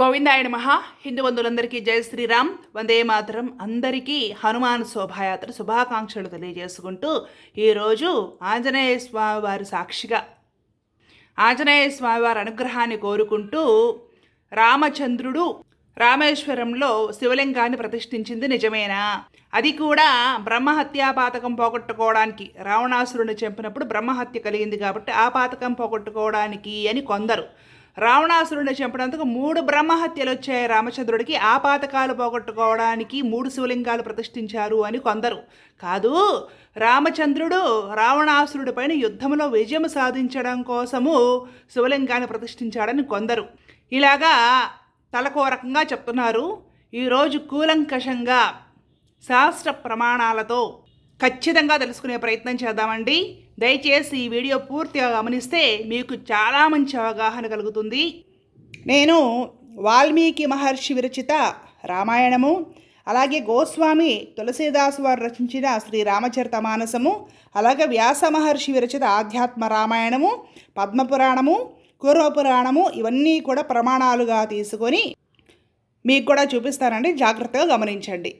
గోవిందాయ మహా హిందూ బంధువులందరికీ జయ శ్రీరామ్. వందే మాతరం అందరికీ హనుమాన్ శోభాయాత్ర శుభాకాంక్షలు తెలియజేసుకుంటూ ఈరోజు ఆంజనేయ స్వామి వారి సాక్షిగా ఆంజనేయ స్వామి వారి అనుగ్రహాన్ని కోరుకుంటూ రామచంద్రుడు రామేశ్వరంలో శివలింగాన్ని ప్రతిష్ఠించింది నిజమేనా? అది కూడా బ్రహ్మహత్యా పాతకం పోగొట్టుకోవడానికి రావణాసురుని చంపినప్పుడు బ్రహ్మహత్య కలిగింది కాబట్టి ఆ పాతకం పోగొట్టుకోవడానికి అని కొందరు రావణాసురుడిని చంపినందుకు మూడు బ్రహ్మహత్యలు వచ్చాయి రామచంద్రుడికి. ఆ పాతకాలు పోగొట్టుకోవడానికి మూడు శివలింగాలు ప్రతిష్ఠించారు అని కొందరు. కాదు రామచంద్రుడు రావణాసురుడి పైన యుద్ధంలో విజయం సాధించడం కోసము శివలింగాన్ని ప్రతిష్ఠించాడని కొందరు. ఇలాగా తలకోరకంగా చెప్తున్నారు. ఈరోజు కూలంకషంగా శాస్త్ర ప్రమాణాలతో ఖచ్చితంగా తెలుసుకునే ప్రయత్నం చేద్దామండి. దయచేసి ఈ వీడియో పూర్తిగా గమనిస్తే మీకు చాలా మంచి అవగాహన కలుగుతుంది. నేను వాల్మీకి మహర్షి విరచిత రామాయణము అలాగే గోస్వామి తులసీదాసు వారు రచించిన శ్రీ రామచరిత మానసము అలాగే వ్యాస మహర్షి విరచిత ఆధ్యాత్మ రామాయణము పద్మపురాణము పూర్వపురాణము ఇవన్నీ కూడా ప్రమాణాలుగా తీసుకొని మీకు కూడా చూపిస్తానండి. జాగ్రత్తగా గమనించండి.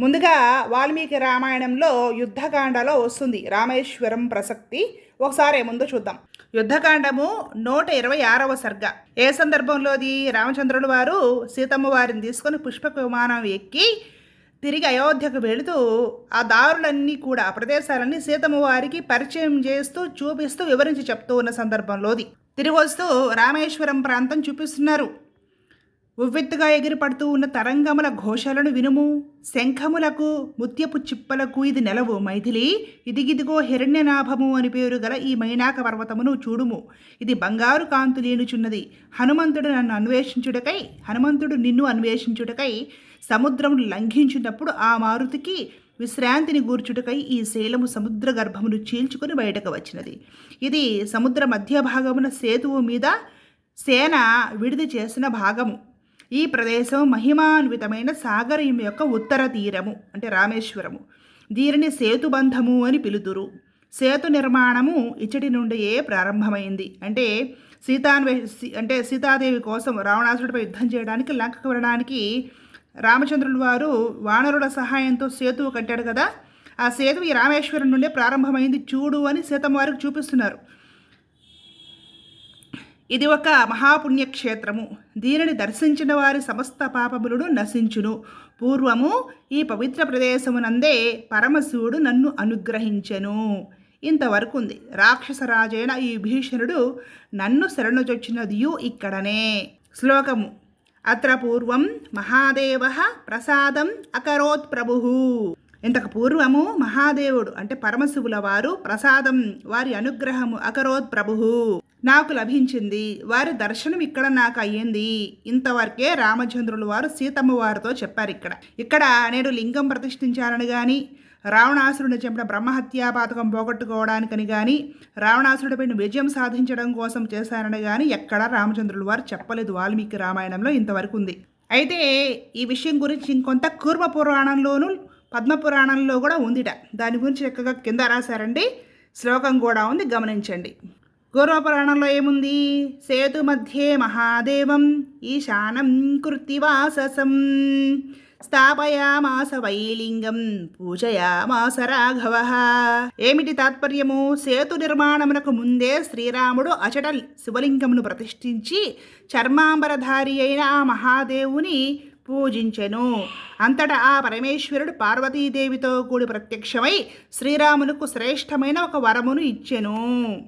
ముందుగా వాల్మీకి రామాయణంలో యుద్ధకాండలో వస్తుంది. రామేశ్వరం ప్రసక్తి. ఒకసారి ముందు చూద్దాం. యుద్ధకాండము నూట ఇరవై ఆరవ సర్గ. ఏ సందర్భంలోది? రామచంద్రుడు వారు సీతమ్మ వారిని తీసుకొని పుష్పక విమానం ఎక్కి తిరిగి అయోధ్యకు వెళుతూ ఆ దారులన్నీ కూడా ఆ ప్రదేశాలన్నీ సీతమ్మ వారికి పరిచయం చేస్తూ చూపిస్తూ వివరించి చెప్తూ ఉన్న సందర్భంలోది. తిరిగి వస్తూ రామేశ్వరం ప్రాంతం చూపిస్తున్నారు. ఉవ్వెత్తుగా ఎగిరిపడుతూ ఉన్న తరంగముల ఘోషలను వినుము. శంఖములకు ముత్యపు చిప్పలకు ఇది నెలవు. మైథిలి ఇదిగిదిగో హిరణ్యనాభము అని పేరు గల ఈ మైనాక పర్వతమును చూడుము. ఇది బంగారు కాంతు లేనుచున్నది హనుమంతుడు నన్ను అన్వేషించుటకై హనుమంతుడు నిన్ను అన్వేషించుటకై సముద్రమును లంఘించినప్పుడు ఆ మారుతికి విశ్రాంతిని గూర్చుటకై ఈ శైలము సముద్ర గర్భమును చీల్చుకుని బయటకు వచ్చినది. ఇది సముద్ర మధ్య భాగమున సేతువు మీద సేన విడిది చేసిన భాగము. ఈ ప్రదేశం మహిమాన్వితమైన సాగరం యొక్క ఉత్తర తీరము అంటే రామేశ్వరము. దీనిని సేతుబంధము అని పిలుతురు సేతు నిర్మాణము ఇచ్చటి నుండియే ప్రారంభమైంది. అంటే సీతాన్వే సీ- అంటే సీతాదేవి కోసం రావణాసుడిపై యుద్ధం చేయడానికి లంకకు వెళ్ళడానికి రామచంద్రుల వారు వానరుల సహాయంతో సేతువు కట్టాడు కదా. ఆ సేతు ఈ రామేశ్వరం నుండే ప్రారంభమైంది చూడు అని సీతమ్మ వారికి చూపిస్తున్నారు. ఇది ఒక మహాపుణ్యక్షేత్రము. దీనిని దర్శించిన వారి సమస్త పాపములను నశించును. పూర్వము ఈ పవిత్ర ప్రదేశమునందే పరమశివుడు నన్ను అనుగ్రహించెను. ఇంతవరకు ఉంది రాక్షసరాజైన ఈ భీషణుడు నన్ను శరణుచొచ్చినదియు ఇక్కడనే. శ్లోకము. అత్ర పూర్వం మహాదేవ ప్రసాదం అకరోత్ ప్రభు ఇంతకు పూర్వము మహాదేవుడు అంటే పరమశివుల వారు ప్రసాదం వారి అనుగ్రహము అకరోత్ ప్రభు నాకు లభించింది. వారి దర్శనం ఇక్కడ నాకు అయ్యింది. ఇంతవరకే రామచంద్రులు వారు సీతమ్మ వారితో చెప్పారు ఇక్కడ. ఇక్కడ నేను లింగం ప్రతిష్ఠించాలని కానీ రావణాసురుడిని చంపిన బ్రహ్మహత్యా పాతకం పోగొట్టుకోవడానికని కానీ రావణాసురుడిపైన విజయం సాధించడం కోసం చేశారని కానీ ఎక్కడా రామచంద్రులు వారు చెప్పలేదు వాల్మీకి రామాయణంలో ఇంతవరకు ఉంది అయితే ఈ విషయం గురించి ఇంకొంత కూర్మ పురాణంలోనూ పద్మ పురాణంలో కూడా ఉందిట. దాని గురించి చక్కగా కింద రాశారండి. శ్లోకం కూడా ఉంది. గమనించండి. పూర్వ ఏముంది? సేతు మధ్యే మహాదేవం ఈశానం కృత్తివాససం. స్థాపయామాస వైలింగం పూజయామాస రాఘవ. ఏమిటి తాత్పర్యము? సేతు నిర్మాణమునకు ముందే శ్రీరాముడు అచట శివలింగమును ప్రతిష్ఠించి చర్మాంబరధారి అయిన ఆ మహాదేవుని పూజించెను. అంతటా ఆ పరమేశ్వరుడు పార్వతీదేవితో కూడి ప్రత్యక్షమై శ్రీరామునకు శ్రేష్టమైన ఒక వరమును ఇచ్చెను.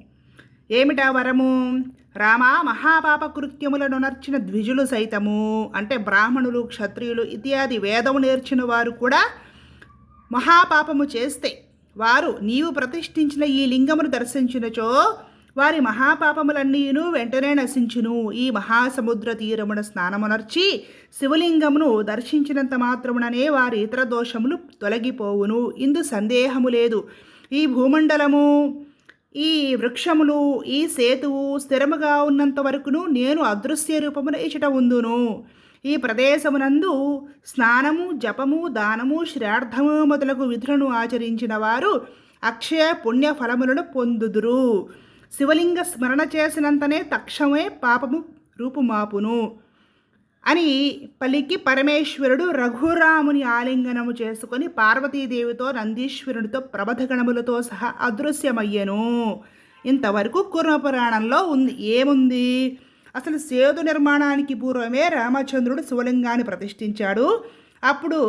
ఏమిటా వరము? రామ మహాపాప కృత్యములను నర్చిన ద్విజులు సైతము. అంటే బ్రాహ్మణులు క్షత్రియులు ఇత్యాది వేదము నేర్చిన వారు కూడా మహాపాపము చేస్తే వారు నీవు ప్రతిష్ఠించిన ఈ లింగమును దర్శించినచో వారి మహాపాపములన్నీను వెంటనే నశించును. ఈ మహాసముద్ర తీరమున స్నానమునర్చి శివలింగమును దర్శించినంత మాత్రముననే వారి ఇతర దోషములు తొలగిపోవును. ఇందు సందేహము లేదు. ఈ భూమండలము ఈ వృక్షములు ఈ సేతువు స్థిరముగా ఉన్నంత వరకును నేను అదృశ్య రూపమున ఇచ్చట ఉందును. ఈ ప్రదేశమునందు స్నానము జపము దానము శ్రార్థము మొదలగు విధులను ఆచరించిన వారు అక్షయ పుణ్య ఫలములను పొందుదురు. శివలింగ స్మరణ చేసినంతనే తక్షమే పాపము రూపుమాపును. అని పలికి పరమేశ్వరుడు రఘురాముని ఆలింగనము చేసుకొని పార్వతీదేవితో నందీశ్వరుడితో ప్రబధగణములతో సహా అదృశ్యమయ్యను. ఇంతవరకు కుర్మపురాణంలో ఉంది. ఏముంది? అసలు సేతు నిర్మాణానికి పూర్వమే రామచంద్రుడు శివలింగాన్ని ప్రతిష్ఠించాడు. అప్పుడు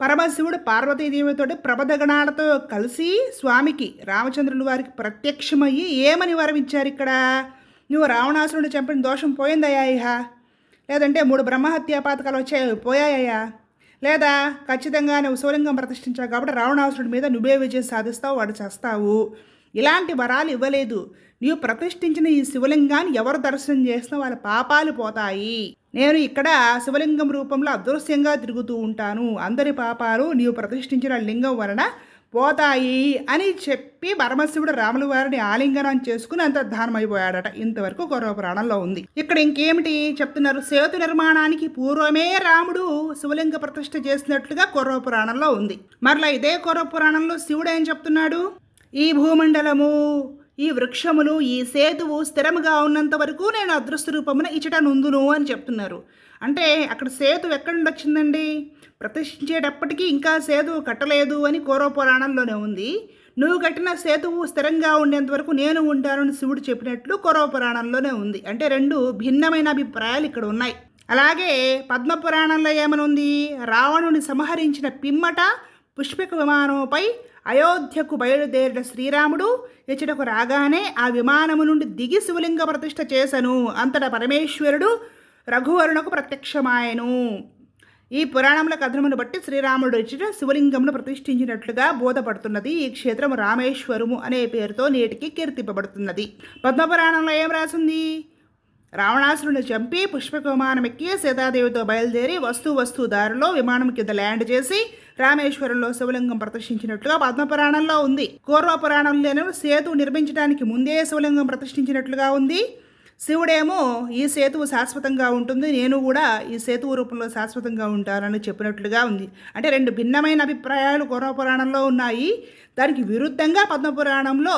పరమశివుడు పార్వతీదేవితో ప్రబధగణాలతో కలిసి స్వామికి రామచంద్రుల వారికి ప్రత్యక్షమయ్యి ఏమని వరమిచ్చారు ఇక్కడ నువ్వు రావణాసురుడు చంపిన దోషం పోయిందయ్యా ఇహ? లేదంటే మూడు బ్రహ్మహత్యా పాతకాలు వచ్చాయి పోయాయ్యా లేదా ఖచ్చితంగా నువ్వు శివలింగం ప్రతిష్ఠించావు కాబట్టి రావణాసురుడి మీద నువ్వే విజయం సాధిస్తావు వాడు చేస్తావు. ఇలాంటి వరాలు ఇవ్వలేదు. నీవు ప్రతిష్ఠించిన ఈ శివలింగాన్ని ఎవరు దర్శనం చేసినా వాళ్ళ పాపాలు పోతాయి. నేను ఇక్కడ శివలింగం రూపంలో అదృశ్యంగా తిరుగుతూ ఉంటాను. అందరి పాపాలు నీవు ప్రతిష్ఠించిన లింగం వలన పోతాయి అని చెప్పి పరమశివుడు రాముల వారిని ఆలింగనం చేసుకుని అంతర్ధానమైపోయాడట ఇంతవరకు గౌరవ పురాణంలో ఉంది. ఇక్కడ ఇంకేమిటి చెప్తున్నారు? సేతు నిర్మాణానికి పూర్వమే రాముడు శివలింగ ప్రతిష్ఠ చేసినట్లుగా కౌరవ పురాణంలో ఉంది. మరలా ఇదే కౌరవ పురాణంలో శివుడు ఏం చెప్తున్నాడు? ఈ భూమండలము ఈ వృక్షములు ఈ సేతువు స్థిరముగా ఉన్నంత వరకు నేను అదృష్ట రూపమున ఇచ్చట నుందును అని చెప్తున్నారు. అంటే అక్కడ సేతు ఎక్కడి నుండి వచ్చిందండి ప్రతిష్ఠించేటప్పటికీ ఇంకా సేతు కట్టలేదు అని కౌరవ పురాణంలోనే ఉంది. నువ్వు కట్టిన సేతువు స్థిరంగా ఉండేంత వరకు నేను ఉంటానని శివుడు చెప్పినట్లు కౌరవ పురాణంలోనే ఉంది. అంటే రెండు భిన్నమైన అభిప్రాయాలు ఇక్కడ ఉన్నాయి. అలాగే పద్మ పురాణంలో ఏమనుంది? రావణుని సంహరించిన పిమ్మట పుష్పక విమానంపై అయోధ్యకు బయలుదేరిన శ్రీరాముడు ఇచ్చటకు రాగానే ఆ విమానము నుండి దిగి శివలింగ ప్రతిష్ఠ చేశను అంతటా పరమేశ్వరుడు రఘువరుణకు ప్రత్యక్షమాయను. ఈ పురాణముల కథనమును బట్టి శ్రీరాముడు ఇచ్చిన శివలింగమును ప్రతిష్ఠించినట్లుగా బోధపడుతున్నది ఈ క్షేత్రం రామేశ్వరము అనే పేరుతో నేటికి కీర్తింపబడుతున్నది. పద్మపురాణంలో ఏం రాసింది? రావణాసురుని చంపి పుష్పక ఎక్కి సీతాదేవితో బయలుదేరి వస్తు వస్తు దారిలో విమానం కింద ల్యాండ్ చేసి రామేశ్వరంలో శివలింగం ప్రతిష్ఠించినట్లుగా పద్మపురాణంలో ఉంది. పూర్వ పురాణంలోనే సేతు నిర్మించడానికి ముందే శివలింగం ప్రతిష్ఠించినట్లుగా ఉంది. శివుడేమో ఈ సేతువు శాశ్వతంగా ఉంటుంది నేను కూడా ఈ సేతువు రూపంలో శాశ్వతంగా ఉంటానని చెప్పినట్లుగా ఉంది. అంటే రెండు భిన్నమైన అభిప్రాయాలు పురాణంలో ఉన్నాయి. దానికి విరుద్ధంగా పద్మపురాణంలో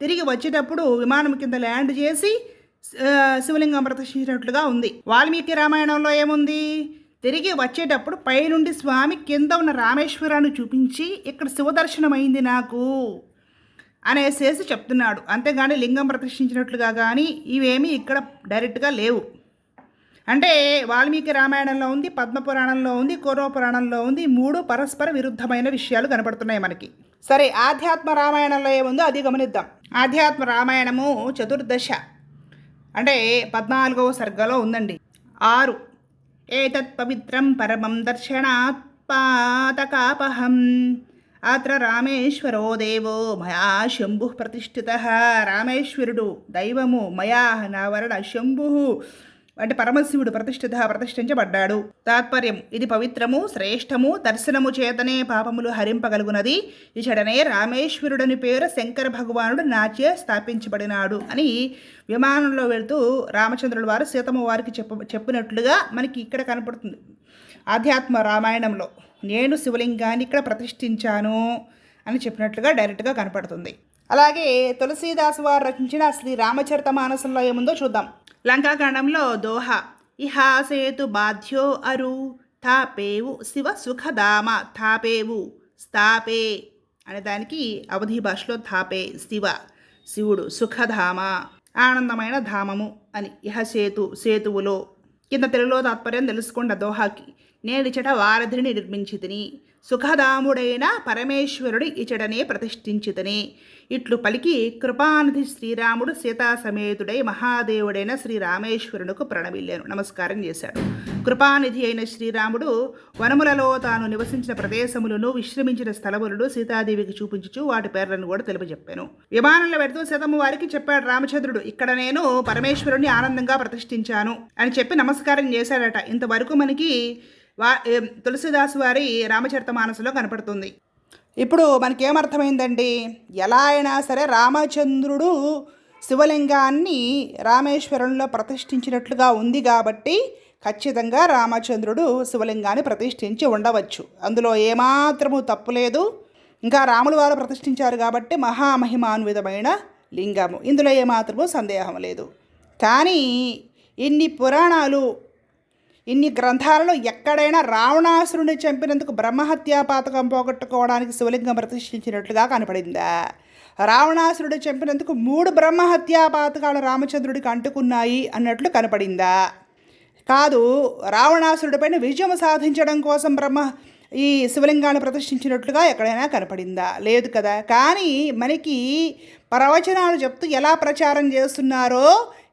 తిరిగి వచ్చేటప్పుడు విమానం కింద ల్యాండ్ చేసి శివలింగం ప్రదర్శించినట్లుగా ఉంది. వాల్మీకి రామాయణంలో ఏముంది? తిరిగి వచ్చేటప్పుడు పైనుండి స్వామి కింద ఉన్న రామేశ్వరాన్ని చూపించి ఇక్కడ శివదర్శనమైంది నాకు. అనేసేసి చెప్తున్నాడు. అంతేగాని లింగం ప్రతిష్ఠించినట్లుగా కానీ ఇవేమీ ఇక్కడ డైరెక్ట్గా లేవు. అంటే వాల్మీకి రామాయణంలో ఉంది పద్మపురాణంలో ఉంది కౌరవ పురాణంలో ఉంది మూడు పరస్పర విరుద్ధమైన విషయాలు కనపడుతున్నాయి మనకి. సరే ఆధ్యాత్మ రామాయణంలో ఏముందో అది గమనిద్దాం. ఆధ్యాత్మ రామాయణము చతుర్దశ. అంటే పద్నాలుగవ సర్గలో ఉందండి. ఆరు. ఏతత్ పవిత్రం పరమం దర్శనాత్ పాతకాపహం అత్ర రామేశ్వరో దేవో మయా శంభు ప్రతిష్ఠిత. రామేశ్వరుడు దైవము మయా నా వరణ శంభు. అంటే పరమశివుడు ప్రతిష్ఠిత ప్రతిష్ఠించబడ్డాడు. తాత్పర్యం ఇది పవిత్రము శ్రేష్టము దర్శనము చేతనే పాపములు హరింపగలుగునది. ఇచడనే రామేశ్వరుడని పేరు శంకర భగవానుడు నాచే స్థాపించబడినాడు అని విమానంలో వెళుతూ రామచంద్రుల వారు సీతమ్మ వారికి చెప్ప చెప్పినట్లుగా మనకి ఇక్కడ కనపడుతుంది. ఆధ్యాత్మ రామాయణంలో నేను శివలింగాన్ని ఇక్కడ ప్రతిష్ఠించాను అని చెప్పినట్లుగా డైరెక్ట్గా కనపడుతుంది. అలాగే తులసీదాస్ వారు రచించిన శ్రీ రామచరిత మానసంలో ఏముందో చూద్దాం. లంకాకాండంలో దోహ ఇహాసేతు బాధ్యో అరు థాపేవు శివ సుఖధామ తాపేవు స్థాపే అనే దానికి అవధి భాషలో థాపే శివ శివుడు సుఖధామ ఆనందమైన ధామము అని ఇహ సేతు సేతువులో. కింద తెలుగులో తాత్పర్యం తెలుసుకోండి దోహాకి. నేడిచట వారధిని నిర్మించితిని. సుఖదాముడైన పరమేశ్వరుడు ఇచడనే ప్రతిష్ఠించితని. ఇట్లు పలికి కృపానిధి శ్రీరాముడు సీతాసమేతుడై మహాదేవుడైన మహాదేవుడైన శ్రీరామేశ్వరునికి ప్రణమిల్లాను. నమస్కారం చేశాడు. కృపానిధి అయిన శ్రీరాముడు వనములలో తాను నివసించిన ప్రదేశములను విశ్రమించిన స్థలములను సీతాదేవికి చూపించుచు వాటి పేర్లను కూడా తెలిపజెప్పాను. విమానంలో పెడుతూ సీతమ్మ వారికి చెప్పాడు రామచంద్రుడు ఇక్కడ నేను పరమేశ్వరుని ఆనందంగా ప్రతిష్ఠించాను అని చెప్పి నమస్కారం చేశాడట. ఇంతవరకు మనకి వా తులసిదాసు వారి రామచరిత మానసులో కనపడుతుంది. ఇప్పుడు మనకేమర్థమైందండి? ఎలా అయినా సరే రామచంద్రుడు శివలింగాన్ని రామేశ్వరంలో ప్రతిష్ఠించినట్లుగా ఉంది కాబట్టి ఖచ్చితంగా రామచంద్రుడు శివలింగాన్ని ప్రతిష్ఠించి ఉండవచ్చు. అందులో ఏమాత్రము తప్పు లేదు. ఇంకా రాములు వారు ప్రతిష్ఠించారు కాబట్టి మహామహిమాన్వితమైన లింగము. ఇందులో ఏమాత్రము సందేహం లేదు. కానీ ఇన్ని పురాణాలు ఇన్ని గ్రంథాలలో ఎక్కడైనా రావణాసురుని చంపినందుకు బ్రహ్మహత్యా పాతకం పోగొట్టుకోవడానికి శివలింగం ప్రతిష్ఠించినట్లుగా కనపడిందా? రావణాసురుడు చంపినందుకు మూడు బ్రహ్మహత్యా పాతకాలు రామచంద్రుడికి అంటుకున్నాయి అన్నట్లు కనపడిందా? కాదు రావణాసురుడిపైన విజయం సాధించడం కోసం బ్రహ్మ ఈ శివలింగాన్ని ప్రదర్శించినట్లుగా ఎక్కడైనా కనపడిందా? లేదు కదా. కానీ మనకి ప్రవచనాలు చెప్తూ ఎలా ప్రచారం చేస్తున్నారో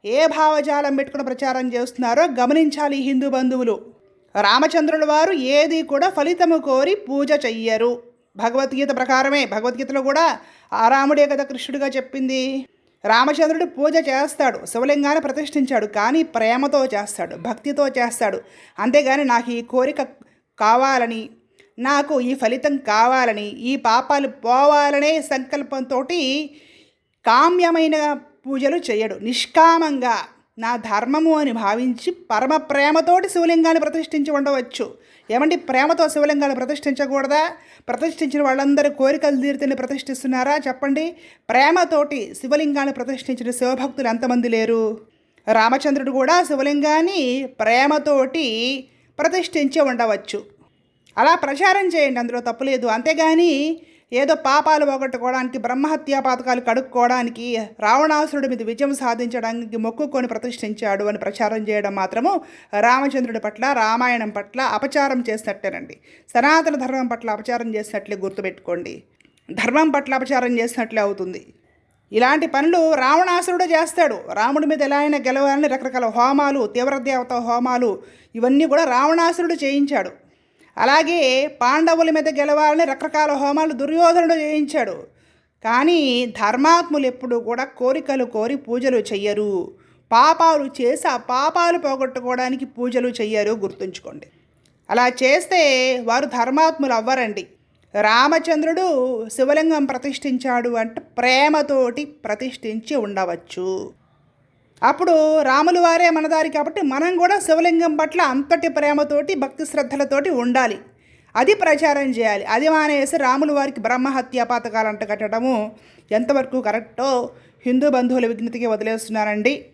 ఏ భావజాలం పెట్టుకుని ప్రచారం చేస్తున్నారో గమనించాలి ఈ హిందూ బంధువులు. రామచంద్రుల వారు ఏది కూడా ఫలితము కోరి పూజ చెయ్యరు. భగవద్గీత ప్రకారమే భగవద్గీతలో కూడా ఆ రాముడే కదా కృష్ణుడిగా చెప్పింది. రామచంద్రుడు పూజ చేస్తాడు శివలింగాన్ని ప్రతిష్ఠించాడు కానీ ప్రేమతో చేస్తాడు భక్తితో చేస్తాడు. అంతేగాని నాకు ఈ కోరిక కావాలని నాకు ఈ ఫలితం కావాలని ఈ పాపాలు పోవాలనే సంకల్పంతో కామ్యమైన పూజలు చేయడు. నిష్కామంగా నా ధర్మము అని భావించి పరమ ప్రేమతోటి శివలింగాన్ని ప్రతిష్ఠించి ఉండవచ్చు. ఏమండి? ప్రేమతో శివలింగాన్ని ప్రతిష్ఠించకూడదా? ప్రతిష్ఠించిన వాళ్ళందరూ కోరికలు తీరితేనే ప్రతిష్ఠిస్తున్నారా? చెప్పండి. ప్రేమతోటి శివలింగాన్ని ప్రతిష్ఠించిన శివభక్తులు ఎంతమంది లేరు? రామచంద్రుడు కూడా శివలింగాన్ని ప్రేమతోటి ప్రతిష్ఠించి ఉండవచ్చు. అలా ప్రచారం చేయండి. అందులో తప్పులేదు అంతేగాని ఏదో పాపాలు పోగొట్టుకోవడానికి బ్రహ్మహత్యా పాతకాలు కడుక్కోవడానికి రావణాసురుడి మీద విజయం సాధించడానికి మొక్కుకొని ప్రతిష్ఠించాడు అని ప్రచారం చేయడం మాత్రము రామచంద్రుడి పట్ల రామాయణం పట్ల అపచారం చేసినట్టేనండి. సనాతన ధర్మం పట్ల అపచారం చేసినట్లే గుర్తుపెట్టుకోండి. ధర్మం పట్ల అపచారం చేసినట్లే అవుతుంది. ఇలాంటి పనులు రావణాసురుడు చేస్తాడు. రాముడి మీద ఎలా అయినా గెలవాలని రకరకాల హోమాలు తీవ్రదేవత హోమాలు ఇవన్నీ కూడా రావణాసురుడు చేయించాడు. అలాగే పాండవుల మీద గెలవాలని రకరకాల హోమాలు దుర్యోధనుడు చేయించాడు. కానీ ధర్మాత్ములు ఎప్పుడు కూడా కోరికలు కోరి పూజలు చెయ్యరు. పాపాలు చేసి ఆ పాపాలు పోగొట్టుకోవడానికి పూజలు చెయ్యరు గుర్తుంచుకోండి. అలా చేస్తే వారు ధర్మాత్ములు అవ్వరండి. రామచంద్రుడు శివలింగం ప్రతిష్ఠించాడు అంటే ప్రేమతోటి ప్రతిష్ఠించి ఉండవచ్చు. అప్పుడు రాములు వారే మనదారి కాబట్టి మనం కూడా శివలింగం పట్ల అంతటి ప్రేమతోటి భక్తి శ్రద్ధలతోటి ఉండాలి. అది ప్రచారం చేయాలి. అది మానేసి రాములు వారికి బ్రహ్మహత్య పాతకాలంట కట్టడము ఎంతవరకు కరెక్టో హిందూ బంధువుల విజ్ఞతకి వదిలేస్తున్నారండి.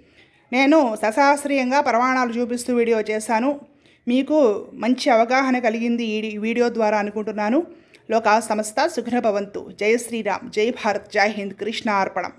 నేను సశాస్త్రీయంగా ప్రమాణాలు చూపిస్తూ వీడియో చేశాను. మీకు మంచి అవగాహన కలిగింది ఈ వీడియో ద్వారా అనుకుంటున్నాను. లోకా సంస్థ సుఖనభవంతు జై శ్రీరామ్. జై భారత్. జై హింద్. కృష్ణ అర్పణం.